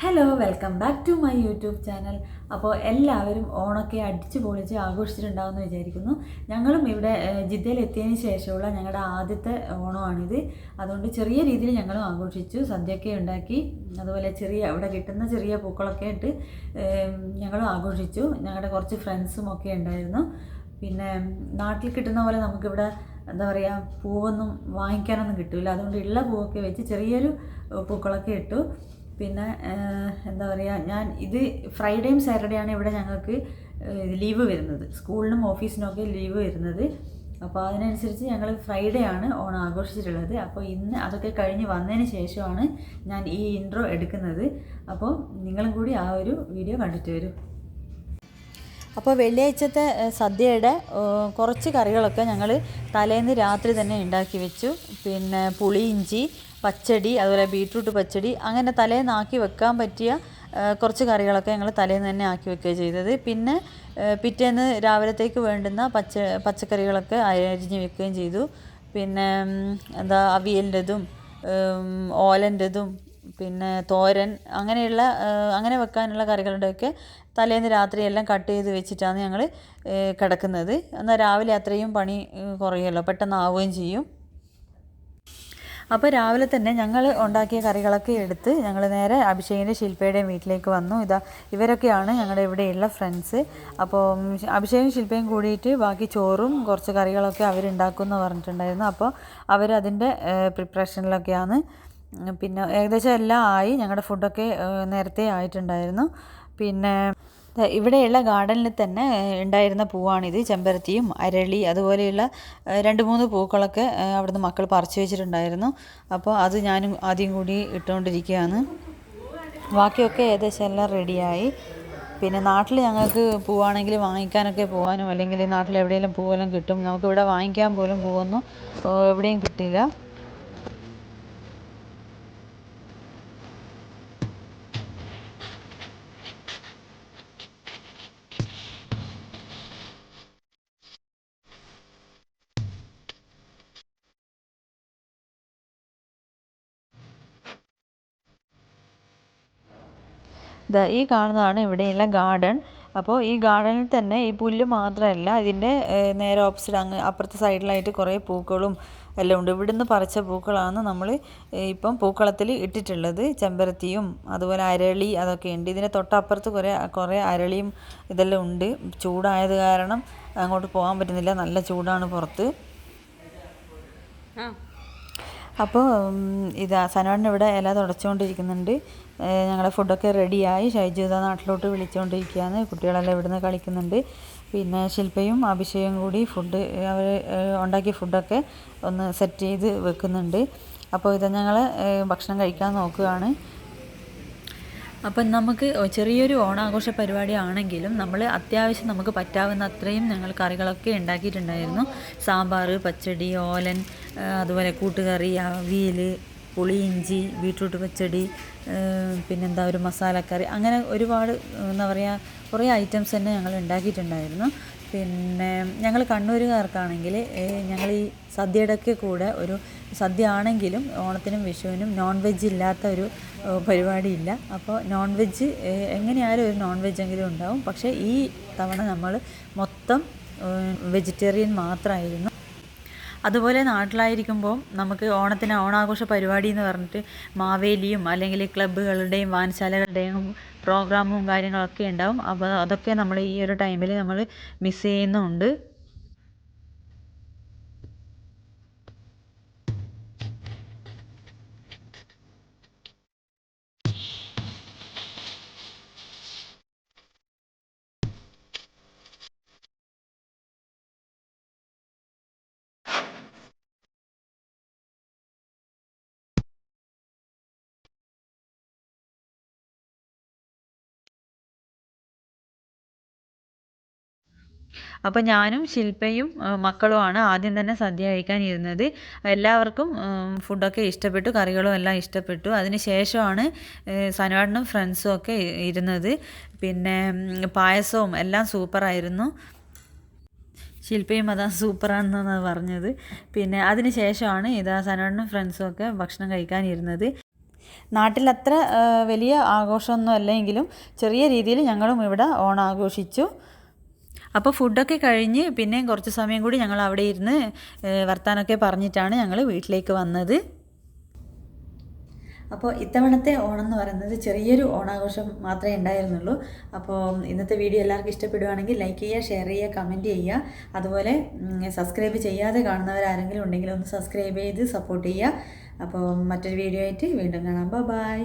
Hello welcome back to my YouTube channel അപ്പോൾ എല്ലാവരും ഓണൊക്കെ അടിച്ചു പൊളിച്ച് ആഘോഷിച്ചിട്ടുണ്ടാവുമെന്ന് വിചാരിക്കുന്നു. ഞങ്ങളും ഇവിടെ ജിദ്ദയിൽ എത്തിയതിന് ശേഷമുള്ള ഞങ്ങളുടെ ആദ്യത്തെ ഓണമാണിത്. അതുകൊണ്ട് ചെറിയ രീതിയിൽ ഞങ്ങളും ആഘോഷിച്ചു സദ്യയൊക്കെ ഉണ്ടാക്കി. അതുപോലെ ചെറിയ ഇവിടെ കിട്ടുന്ന ചെറിയ പൂക്കളൊക്കെ ഇട്ട് ഞങ്ങളും ആഘോഷിച്ചു. ഞങ്ങളുടെ കുറച്ച് ഫ്രണ്ട്സും ഒക്കെ ഉണ്ടായിരുന്നു. പിന്നെ നാട്ടിൽ കിട്ടുന്ന പോലെ നമുക്കിവിടെ എന്താ പറയുക പൂവൊന്നും വാങ്ങിക്കാനൊന്നും കിട്ടില്ല അതുകൊണ്ട് ഉള്ള പൂവൊക്കെ വെച്ച് ചെറിയൊരു പൂക്കളൊക്കെ ഇട്ടു. പിന്നെ എന്താ പറയുക ഞാൻ ഇത് ഫ്രൈഡേയും സാറ്റർഡേയാണ് ഇവിടെ ഞങ്ങൾക്ക് ലീവ് വരുന്നത്. സ്കൂളിനും ഓഫീസിനും ഒക്കെ ലീവ് വരുന്നത്. അപ്പോൾ അതിനനുസരിച്ച് ഞങ്ങൾ ഫ്രൈഡേ ആണ് ഓണം ആഘോഷിച്ചിട്ടുള്ളത്. അപ്പോൾ ഇന്ന് അതൊക്കെ കഴിഞ്ഞ് വന്നതിന് ശേഷമാണ് ഞാൻ ഈ ഇൻട്രോ എടുക്കുന്നത്. അപ്പോൾ നിങ്ങളും കൂടി ആ ഒരു വീഡിയോ കണ്ടിട്ട് വരും. അപ്പോൾ വെള്ളിയാഴ്ചത്തെ സദ്യയുടെ കുറച്ച് കറികളൊക്കെ ഞങ്ങൾ തലേന്ന് രാത്രി തന്നെ ഉണ്ടാക്കി വെച്ചു. പിന്നെ പുളിയിഞ്ചി പച്ചടി അതുപോലെ ബീട്രൂട്ട് പച്ചടി അങ്ങനെ തലേന്ന് ആക്കി വെക്കാൻ പറ്റിയ കുറച്ച് കറികളൊക്കെ ഞങ്ങൾ തലേന്ന് തന്നെ ആക്കി വെക്കുകയാണ് ചെയ്തത്. പിന്നെ പിറ്റേന്ന് രാവിലത്തേക്ക് വേണ്ടുന്ന പച്ച പച്ചക്കറികളൊക്കെ അരിഞ്ഞ് വെക്കുകയും ചെയ്തു. പിന്നെ എന്താ അവിയലിന്റെതും ഓലന്റെതും പിന്നെ തോരൻ അങ്ങനെയുള്ള അങ്ങനെ വെക്കാനുള്ള കറികളുടെയൊക്കെ തലേന്ന് രാത്രി എല്ലാം കട്ട് ചെയ്ത് വെച്ചിട്ടാണ് ഞങ്ങൾ കിടക്കുന്നത്. എന്നാൽ രാവിലെ അത്രയും പണി കുറയുമല്ലോ പെട്ടെന്ന് ആവുകയും ചെയ്യും. അപ്പോൾ രാവിലെ തന്നെ ഞങ്ങൾ ഉണ്ടാക്കിയ കറികളൊക്കെ എടുത്ത് ഞങ്ങൾ നേരെ അഭിഷേകിന്റെ ശില്പയുടെയും വീട്ടിലേക്ക് വന്നു. ഇതാ ഇവരൊക്കെയാണ് ഞങ്ങളുടെ ഇവിടെയുള്ള ഫ്രണ്ട്സ് അപ്പോൾ അഭിഷേകും ശില്പയും കൂടിയിട്ട് ബാക്കി ചോറും കുറച്ച് കറികളൊക്കെ അവരുണ്ടാക്കുമെന്ന് പറഞ്ഞിട്ടുണ്ടായിരുന്നു. അപ്പോൾ അവരതിന്റെ പ്രിപ്പറേഷനിലൊക്കെയാണ് പിന്നെ ഏകദേശം എല്ലാം ആയി. ഞങ്ങളുടെ ഫുഡൊക്കെ നേരത്തെ ആയിട്ടുണ്ടായിരുന്നു. പിന്നെ ഇവിടെയുള്ള ഗാർഡനിൽ തന്നെ ഉണ്ടായിരുന്ന പൂവാണിത്. ചെമ്പരത്തിയും അരളി അതുപോലെയുള്ള രണ്ട് മൂന്ന് പൂക്കളൊക്കെ അവിടുന്ന് മക്കൾ പറിച്ചു വെച്ചിട്ടുണ്ടായിരുന്നു. അപ്പോൾ അത് ഞാനും ആദ്യം കൂടി ഇട്ടുകൊണ്ടിരിക്കുകയാണ്. ബാക്കിയൊക്കെ ഏകദേശം എല്ലാം റെഡിയായി. പിന്നെ നാട്ടിൽ ഞങ്ങൾക്ക് പൂവാണെങ്കിൽ വാങ്ങിക്കാനൊക്കെ പോകാനും അല്ലെങ്കിൽ നാട്ടിൽ എവിടെയെങ്കിലും പൂവെല്ലാം കിട്ടും. നമുക്കിവിടെ വാങ്ങിക്കാൻ പോലും പൂവൊന്നും എവിടെയും കിട്ടില്ല ദാ ഈ കാണുന്നതാണ് ഇവിടെയുള്ള ഗാർഡൻ. അപ്പോൾ ഈ ഗാർഡനിൽ തന്നെ ഈ പുല്ല് മാത്രമല്ല ഇതിന്റെ നേരെ ഓപ്പോസിറ്റ് അങ്ങ് അപ്പുറത്തെ സൈഡിലായിട്ട് കുറേ പൂക്കളും എല്ലാം ഉണ്ട്. ഇവിടുന്ന് പറിച്ച പൂക്കളാണ് നമ്മൾ ഇപ്പം പൂക്കളത്തിൽ ഇട്ടിട്ടുള്ളത്. ചെമ്പരത്തിയും അതുപോലെ അരളി അതൊക്കെ ഉണ്ട്. ഇതിന്റെ തൊട്ടപ്പുറത്ത് കുറേ കുറേ അരളിയും ഇതെല്ലാം ഉണ്ട്. ചൂടായത് കാരണം അങ്ങോട്ട് പോകാൻ പറ്റുന്നില്ല. നല്ല ചൂടാണ് പുറത്ത്. അപ്പോൾ ഇത് സനോടിന്റെ ഇവിടെ ഇല തുടച്ചുകൊണ്ടിരിക്കുന്നുണ്ട്. ഞങ്ങളുടെ ഫുഡൊക്കെ റെഡിയായി. ഷൈജു ഇതാ നാട്ടിലോട്ട് വിളിച്ചുകൊണ്ടിരിക്കുകയാണ് കുട്ടികളെല്ലാം ഇവിടുന്ന് കളിക്കുന്നുണ്ട്. പിന്നെ ശില്പയും അഭിഷേകം കൂടി ഫുഡ് അവർ ഉണ്ടാക്കിയ ഫുഡൊക്കെ ഒന്ന് സെറ്റ് ചെയ്ത് വെക്കുന്നുണ്ട്. അപ്പോൾ ഇത് ഞങ്ങൾ ഭക്ഷണം കഴിക്കാൻ നോക്കുകയാണ്. അപ്പം നമുക്ക് ചെറിയൊരു ഓണാഘോഷ പരിപാടി ആണെങ്കിലും നമ്മൾ അത്യാവശ്യം നമുക്ക് പറ്റാവുന്ന അത്രയും ഞങ്ങൾ കറികളൊക്കെ ഉണ്ടാക്കിയിട്ടുണ്ടായിരുന്നു. സാമ്പാർ പച്ചടി ഓലൻ അതുപോലെ കൂട്ടുകറി അവിയൽ പുളിയിഞ്ചി ബീട്രൂട്ട് പച്ചടി പിന്നെന്താ ഒരു മസാലക്കറി. അങ്ങനെ ഒരുപാട് എന്താ പറയുക കുറേ ഐറ്റംസ് തന്നെ ഞങ്ങൾ ഉണ്ടാക്കിയിട്ടുണ്ടായിരുന്നു. പിന്നെ ഞങ്ങൾ കണ്ണൂരുകാർക്കാണെങ്കിൽ ഞങ്ങൾ ഈ സദ്യയുടെയൊക്കെ കൂടെ ഒരു സദ്യ ആണെങ്കിലും ഓണത്തിനും വിഷുവിനും നോൺ വെജ് ഇല്ലാത്ത ഒരു പരിപാടിയില്ല. അപ്പോൾ നോൺ വെജ് എങ്ങനെയായാലും ഒരു നോൺ വെജ് എങ്കിലും ഉണ്ടാവും. പക്ഷേ ഈ തവണ നമ്മൾ മൊത്തം വെജിറ്റേറിയൻ മാത്രമായിരുന്നു അതുപോലെ നാട്ടിലായിരിക്കുമ്പോൾ നമുക്ക് ഓണത്തിന് ഓണാഘോഷ പരിപാടി എന്ന് പറഞ്ഞിട്ട് മാവേലിയും അല്ലെങ്കിൽ ക്ലബ്ബുകളുടെയും വായനശാലകളുടെയും പ്രോഗ്രാമും കാര്യങ്ങളൊക്കെ ഉണ്ടാവും. അപ്പോൾ അതൊക്കെ നമ്മൾ ഈ ഒരു ടൈമിൽ നമ്മൾ മിസ്സ് ചെയ്യുന്നുണ്ട്. അപ്പോൾ ഞാനും ആ, മക്കളുമാണ് ആദ്യം തന്നെ സദ്യ കഴിക്കാൻ ഇരുന്നത്. എല്ലാവർക്കും ഫുഡൊക്കെ ഇഷ്ടപ്പെട്ടു കറികളും എല്ലാം ഇഷ്ടപ്പെട്ടു. അതിന് ശേഷമാണ് സനുവാടനും ഫ്രണ്ട്സും ഒക്കെ ഇരുന്നത്. പിന്നെ പായസവും എല്ലാം സൂപ്പറായിരുന്നു. ശില്പയും അതാ സൂപ്പറാണെന്നാണ് പറഞ്ഞത്. പിന്നെ അതിന് ശേഷമാണ് ഇതാ സനോടനും ഫ്രണ്ട്സും ഒക്കെ ഭക്ഷണം കഴിക്കാനിരുന്നത് നാട്ടിലത്ര വലിയ ആഘോഷമൊന്നും അല്ലെങ്കിലും ചെറിയ രീതിയിൽ ഞങ്ങളും ഇവിടെ ഓണം ആഘോഷിച്ചു അപ്പോൾ ഫുഡൊക്കെ കഴിഞ്ഞ് പിന്നെ കുറച്ച് സമയം കൂടി ഞങ്ങൾ അവിടെ ഇരുന്ന് വർത്താനൊക്കെ പറഞ്ഞിട്ടാണ് ഞങ്ങൾ വീട്ടിലേക്ക് വന്നത്. അപ്പോൾ ഇത്തവണത്തെ ഓണം എന്ന് പറയുന്നത് ചെറിയൊരു ഓണാഘോഷം മാത്രമേ ഉണ്ടായിരുന്നുള്ളൂ. അപ്പോൾ ഇന്നത്തെ വീഡിയോ എല്ലാവർക്കും ഇഷ്ടപ്പെടുവാണെങ്കിൽ ലൈക്ക് ചെയ്യുക ഷെയർ ചെയ്യുക കമന്റ് ചെയ്യുക. അതുപോലെ സബ്സ്ക്രൈബ് ചെയ്യാതെ കാണുന്നവരാരെങ്കിലും ഉണ്ടെങ്കിൽ ഒന്ന് സബ്സ്ക്രൈബ് ചെയ്ത് സപ്പോർട്ട് ചെയ്യുക. അപ്പോൾ മറ്റൊരു വീഡിയോ ആയിട്ട് വീണ്ടും കാണാം. ബൈ